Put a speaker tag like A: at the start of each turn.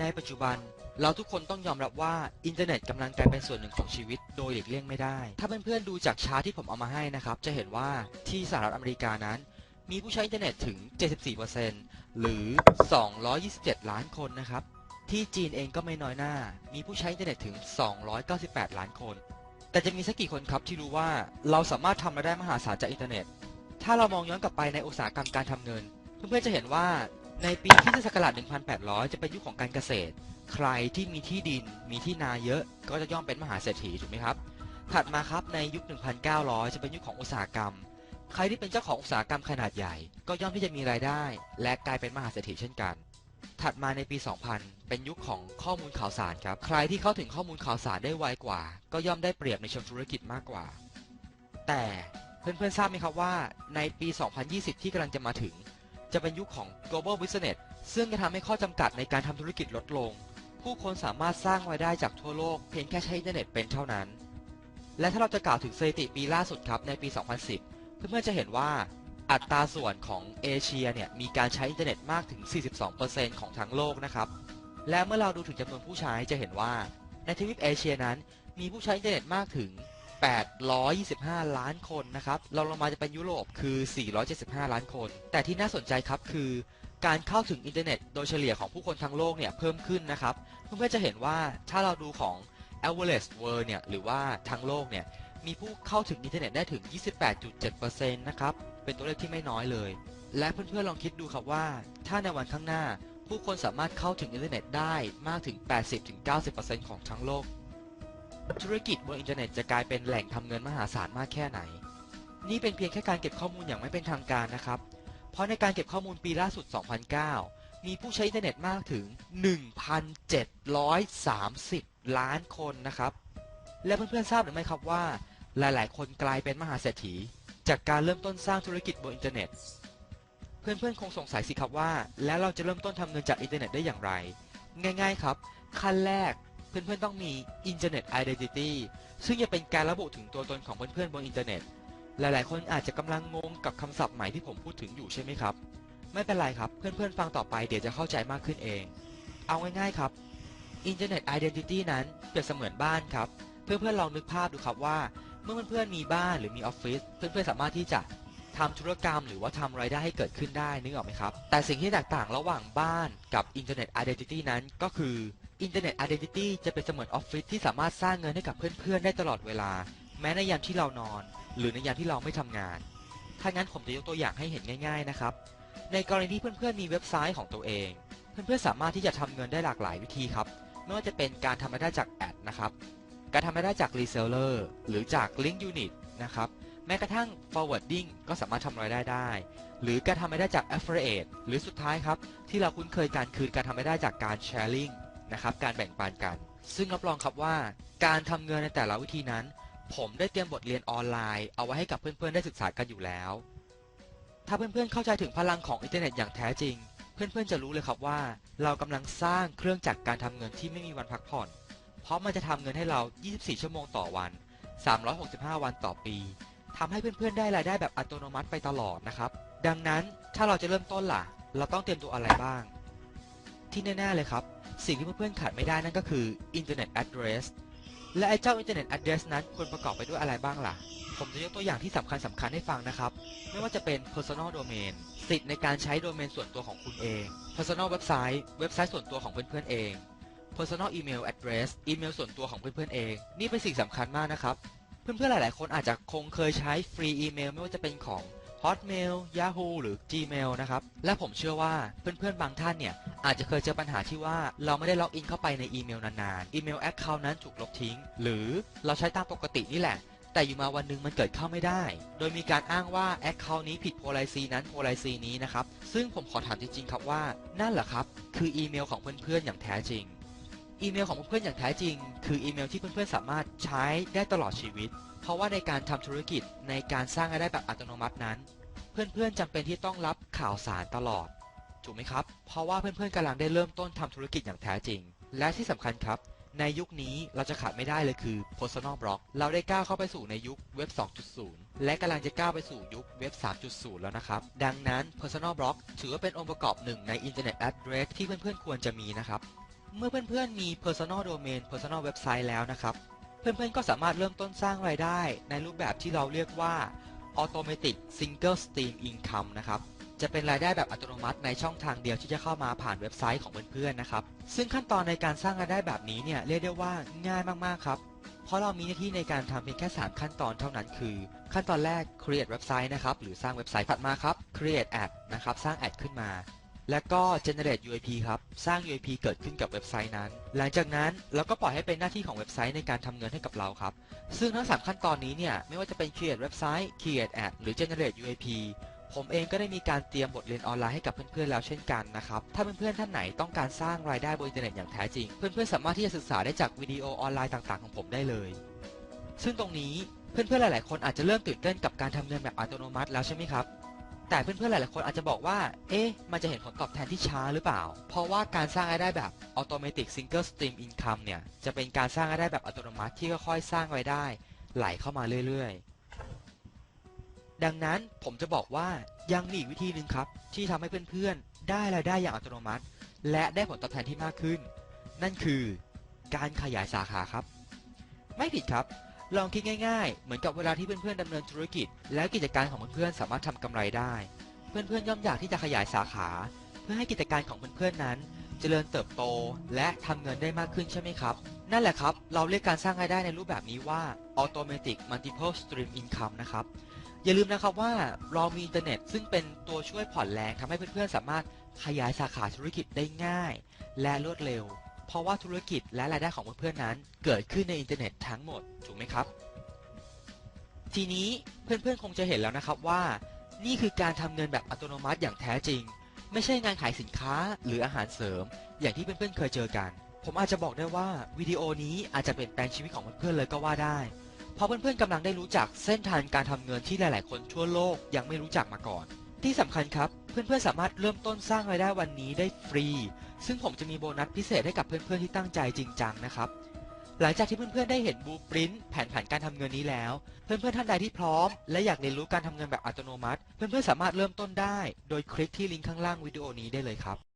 A: ในปัจจุบันเราทุกคนต้องยอมรับว่าอินเทอร์เน็ตกำลังกลายเป็นส่วนหนึ่งของชีวิตโดยหลีกเลี่ยงไม่ได้ ถ้าเพื่อนๆดูจากชาร์ตที่ผมเอามาให้นะครับ จะเห็นว่าที่สหรัฐอเมริกานั้น มีผู้ใช้อินเทอร์เน็ตถึง 74%หรือ 227 ล้านคนนะครับ ที่จีนเองก็ไม่น้อยหน้า มีผู้ใช้อินเทอร์เน็ตถึง 298 ล้านคน แต่จะมีสักกี่คนครับที่รู้ว่าเราสามารถทำรายได้มหาศาลจากอินเทอร์เน็ต ถ้าเรามองย้อนกลับไปในอุตสาหกรรมการทำเงิน เพื่อนๆจะเห็นว่า ในปีคริสตศักราช1800 จะเป็นยุคของการเกษตร ใครที่มีที่ดินมีที่นาเยอะ ก็จะย่อมเป็นมหาเศรษฐีถูกไหมครับ ถัดมาครับในยุค 1900 จะเป็นยุคของอุตสาหกรรม ใครที่เป็นเจ้าของอุตสาหกรรมขนาดใหญ่ ก็ย่อมที่จะมีรายได้ และกลายเป็นมหาเศรษฐีเช่นกัน ถัดมาในปี 2000 เป็นยุคของข้อมูลข่าวสารครับ ใครที่เข้าถึงข้อมูลข่าวสารได้ไวกว่า ก็ย่อมได้เปรียบในเชิงธุรกิจมากกว่า แต่เพื่อนๆทราบไหมครับว่า ในปี 2020 ที่กำลังจะมาถึง จะเป็นยุคของ global business ซึ่งจะทำให้ข้อจำกัดในการทำธุรกิจลดลง ผู้คนสามารถสร้างรายได้จากทั่วโลกเพียงแค่ใช้อินเทอร์เน็ตเป็นเท่านั้น และถ้าเราจะกล่าวถึงสถิติปีล่าสุดครับในปี 2010 เพื่อนๆจะเห็นว่าอัตราส่วนของเอเชียเนี่ยมีการใช้อินเทอร์เน็ตมากถึง 42%ของทั้งโลกนะครับ และเมื่อเราดูถึงจำนวนผู้ใช้จะเห็นว่าในทวีปเอเชียนั้น มีผู้ใช้อินเทอร์เน็ตมากถึง 825 ล้านคนนะครับเราลงมาจะเป็นยุโรปคือ 475 ล้านคน แต่ที่น่าสนใจครับคือการเข้าถึงอินเทอร์เน็ตโดยเฉลี่ยของผู้คนทั้งโลกเนี่ยเพิ่มขึ้นนะครับ เพื่อนๆจะเห็นว่าถ้าเราดูของ average world เนี่ยหรือว่าทั้งโลกเนี่ยมีผู้เข้าถึงอินเทอร์เน็ตได้ถึง 28.7%นะครับ เป็นตัวเลขที่ไม่น้อยเลย และเพื่อนๆลองคิดดูครับว่า ถ้าในวันข้างหน้า ผู้คนสามารถเข้าถึงอินเทอร์เน็ตได้มากถึง 80-90%ของทั้งโลก ธุรกิจบนอินเทอร์เน็ตจะกลายเป็นแหล่งทำเงินมหาศาลมากแค่ไหน นี่เป็นเพียงแค่การเก็บข้อมูลอย่างไม่เป็นทางการนะครับ เพราะในการเก็บข้อมูลปีล่าสุด 2009 มีผู้ใช้อินเทอร์เน็ตมากถึง 1,730 ล้านคนนะครับ และเพื่อนๆทราบหรือไม่ครับว่า หลายๆ คนกลายเป็นมหาเศรษฐี จากการเริ่มต้นสร้างธุรกิจบนอินเทอร์เน็ต เพื่อนๆคงสงสัยสิครับว่า แล้วเราจะเริ่มต้นทำเงินจากอินเทอร์เน็ตได้อย่างไร ง่าย ๆ ครับ ขั้นแรก เพื่อนๆต้องมี Internet Identity ซึ่งจะเป็นการระบุถึงตัวตนของเพื่อนๆบนอินเทอร์เน็ต หลายๆ คนอาจจะกำลังงงกับคำศัพท์ใหม่ที่ผมพูดถึงอยู่ใช่ไหมครับ ไม่เป็นไรครับ เพื่อนๆฟังต่อไปเดี๋ยวจะเข้าใจมากขึ้นเอง เอาง่ายๆครับ Internet Identity นั้นเปรียบเสมือนบ้านครับ เพื่อนๆลองนึกภาพดูครับว่า เมื่อเพื่อนๆมีบ้านหรือมีออฟฟิศเพื่อนๆสามารถที่จะทำธุรกรรมหรือว่าทำรายได้ให้เกิดขึ้นได้นึกออกไหมครับ แต่สิ่งที่แตกต่างระหว่างบ้านกับ Internet Identity นั้นก็คือ Internet Identity จะเป็นเสมือนออฟฟิศที่สามารถสร้างเงินให้กับเพื่อนๆ ได้ตลอดเวลา แม้ในยามที่เรานอน หรือในยามที่เราไม่ทำงาน ถ้างั้นผมจะยกตัวอย่างให้เห็นง่าย ๆ นะครับ ในกรณีที่เพื่อนๆ มีเว็บไซต์ของตัวเอง เพื่อนๆ สามารถที่จะทำเงินได้หลากหลายวิธีครับ ไม่ว่าจะเป็นการทำรายได้จากแอดนะครับ การทำรายได้จากรีเซลเลอร์หรือจาก Link Unit นะครับ แม้กระทั่ง forwarding ก็สามารถทำรายได้ได้ หรือการทำรายได้จาก affiliate หรือสุดท้ายครับที่เราคุ้นเคยกันคือการทำรายได้จากการ sharing นะครับ การแบ่งปันกัน ซึ่งรับรองครับว่าการทำเงินในแต่ละวิธีนั้น ผมได้เตรียมบทเรียนออนไลน์เอาไว้ให้กับเพื่อนๆได้ศึกษากันอยู่แล้ว ถ้าเพื่อนๆเข้าใจถึงพลังของอินเทอร์เน็ตอย่างแท้จริง เพื่อนๆจะรู้เลยครับว่า เรากำลังสร้างเครื่องจักรการทำเงินที่ไม่มีวันพักผ่อน เพราะมันจะทำเงินให้เรา 24 ชั่วโมงต่อวัน 365 วันต่อปีทำให้เพื่อนๆได้รายได้แบบอัตโนมัติไปตลอดนะครับ ดังนั้นถ้าเราจะเริ่มต้นล่ะ เราต้องเตรียมตัวอะไรบ้าง ที่แน่ๆเลยครับ สิ่งที่เพื่อนๆขาดไม่ได้นั่นก็คือ Internet Address และไอ้เจ้า Internet Address นั้นควรประกอบไปด้วยอะไรบ้างล่ะ ผมจะยกตัวอย่างที่สำคัญสำคัญให้ฟังนะครับ ไม่ว่าจะเป็น Personal Domain สิทธิ์ในการใช้โดเมนส่วนตัวของคุณเอง Personal Website เว็บไซต์ส่วนตัวของเพื่อนๆเอง Personal Email Address อีเมลส่วนตัวของเพื่อนๆเอง นี่เป็นสิ่งสำคัญมากนะครับ เพื่อนๆหลายๆ คนอาจจะคงเคยใช้ฟรีอีเมลไม่ว่าจะเป็นของ Hotmail Yahoo หรือ Gmail นะครับ และผมเชื่อว่าเพื่อนๆบางท่านเนี่ยอาจจะเคยเจอปัญหาที่ว่าเราไม่ได้ล็อกอินเข้าไปในอีเมลนานๆ อีเมลแอคเคาท์นั้นถูกลบทิ้ง หรือเราใช้ตามปกตินี่แหละ แต่อยู่มาวันหนึ่งมันเกิดเข้าไม่ได้ โดยมีการอ้างว่าแอคเคาท์นี้ผิดโพลาซีนั้นโพลาซีนี้นะครับ ซึ่งผมขอถามจริงๆครับว่า นั่นแหละครับ คืออีเมลของเพื่อนๆอย่างแท้จริง อีเมลของเพื่อนอย่างแท้จริง คืออีเมลที่เพื่อนๆสามารถใช้ได้ตลอดชีวิต เพราะว่าในการทำธุรกิจในการสร้างรายได้แบบอัตโนมัตินั้น เพื่อนๆจำเป็นที่ต้องรับข่าวสารตลอด ถูกไหมครับ เพราะว่าเพื่อนๆกำลังได้เริ่มต้นทำธุรกิจอย่างแท้จริง และที่สำคัญครับ ในยุคนี้เราจะขาดไม่ได้เลยคือ personal blog เราได้ก้าวเข้าไปสู่ในยุคเว็บ 2.0 และกำลังจะก้าวไปสู่ยุคเว็บ 3.0 แล้วนะครับ ดังนั้น personal blog ถือว่าเป็นองค์ประกอบหนึ่งใน internet address ที่เพื่อนๆควรจะมีนะครับ เมื่อเพื่อนๆมี personal domain personal website แล้วนะครับ เพื่อนๆก็สามารถเริ่มต้นสร้างรายได้ในรูปแบบที่เราเรียกว่า automatic single stream income นะครับ จะเป็นรายได้แบบอัตโนมัติในช่องทางเดียวที่จะเข้ามาผ่านเว็บไซต์ของเพื่อนๆนะครับ ซึ่งขั้นตอนในการสร้างรายได้แบบนี้เนี่ยเรียกได้ว่าง่ายมากๆครับ เพราะเรามีหน้าที่ในการทำเพียงแค่ 3 ขั้นตอนเท่านั้นคือ ขั้นตอนแรก create เว็บไซต์นะครับหรือสร้างเว็บไซต์ถัดมาครับ create ad นะครับสร้าง ad ขึ้นมา แล้วก็ generate UIP ครับ สร้าง UIP เกิดขึ้นกับเว็บไซต์นั้น หลังจากนั้นเราก็ปล่อยให้เป็นหน้าที่ของเว็บไซต์ในการทำเงินให้กับเราครับ ซึ่งทั้ง 3 ขั้นตอนนี้เนี่ย ไม่ว่าจะเป็น create เว็บไซต์ create ad หรือ generate UIP ผมเองก็ได้มีการเตรียมบทเรียนออนไลน์ให้กับเพื่อนๆแล้วเช่นกันนะครับ ถ้าเพื่อนๆท่านไหนต้องการสร้างรายได้บนอินเทอร์เน็ตอย่างแท้จริง เพื่อนๆสามารถที่จะศึกษาได้จากวิดีโอออนไลน์ต่างๆของผมได้เลย ซึ่งตรงนี้เพื่อนๆหลายๆ คนอาจจะเริ่มตื่นเต้นกับการทำเงินแบบอัตโนมัติแล้วใช่ไหมครับ แต่เพื่อนๆ หลายๆ คนอาจจะบอกว่า เอ๊ะ มันจะเห็นผลตอบแทนที่ช้าหรือเปล่า เพราะว่าการสร้างรายได้แบบ automatic single stream income เนี่ย จะเป็นการสร้างรายได้แบบอัตโนมัติที่ค่อยๆ สร้างรายได้ ไหลเข้ามาเรื่อยๆ ดังนั้นผมจะบอกว่ายังมีอีกวิธีหนึ่งครับ ที่ทำให้เพื่อนๆ ได้รายได้อย่างอัตโนมัติ และได้ผลตอบแทนที่มากขึ้น นั่นคือ การขยายสาขาครับ ไม่ผิดครับ ลองคิดง่ายๆ เหมือนกับเวลาที่เพื่อนๆดำเนินธุรกิจ แล้วกิจการของเพื่อนๆสามารถทำกำไรได้ เพื่อนๆย่อมอยากที่จะขยายสาขา เพื่อให้กิจการของเพื่อนๆนั้น เจริญเติบโตและทำเงินได้มากขึ้นใช่ไหมครับ นั่นแหละครับ เราเรียกการสร้างรายได้ในรูปแบบนี้ว่า automatic multiple stream income นะครับ อย่าลืมนะครับว่าเรามีอินเทอร์เน็ตซึ่งเป็นตัวช่วยผ่อนแรงทำให้เพื่อนๆสามารถขยายสาขาธุรกิจได้ง่าย และรวดเร็ว เพราะว่าธุรกิจและรายได้ของเพื่อนๆนั้น เกิดขึ้นในอินเทอร์เน็ตทั้งหมดถูกไหมครับ ทีนี้เพื่อนๆคงจะเห็นแล้วนะครับว่า นี่คือการทำเงินแบบอัตโนมัติอย่างแท้จริง ไม่ใช่งานขายสินค้าหรืออาหารเสริม อย่างที่เพื่อนๆเคยเจอกัน ผมอาจจะบอกได้ว่าวิดีโอนี้อาจจะเปลี่ยนแปลงชีวิตของเพื่อนๆเลยก็ว่าได้เพราะเพื่อนๆกำลังได้รู้จักเส้นทางการทำเงินที่หลายๆ คนทั่วโลกยังไม่รู้จักมาก่อน ที่สำคัญครับ เพื่อนๆสามารถเริ่มต้นสร้างรายได้วันนี้ได้ฟรี ซึ่งผมจะมีโบนัสพิเศษให้กับเพื่อนๆที่ตั้งใจจริงจังนะครับ หลังจากที่เพื่อนๆได้เห็นบูปรินท์แผนผันการทำเงินนี้แล้ว เพื่อนๆท่านใดที่พร้อม และอยากเรียนรู้การทำเงินแบบอัตโนมัติ เพื่อนๆสามารถเริ่มต้นได้ โดยคลิกที่ลิงก์ข้างล่างวิดีโอนี้ได้เลยครับ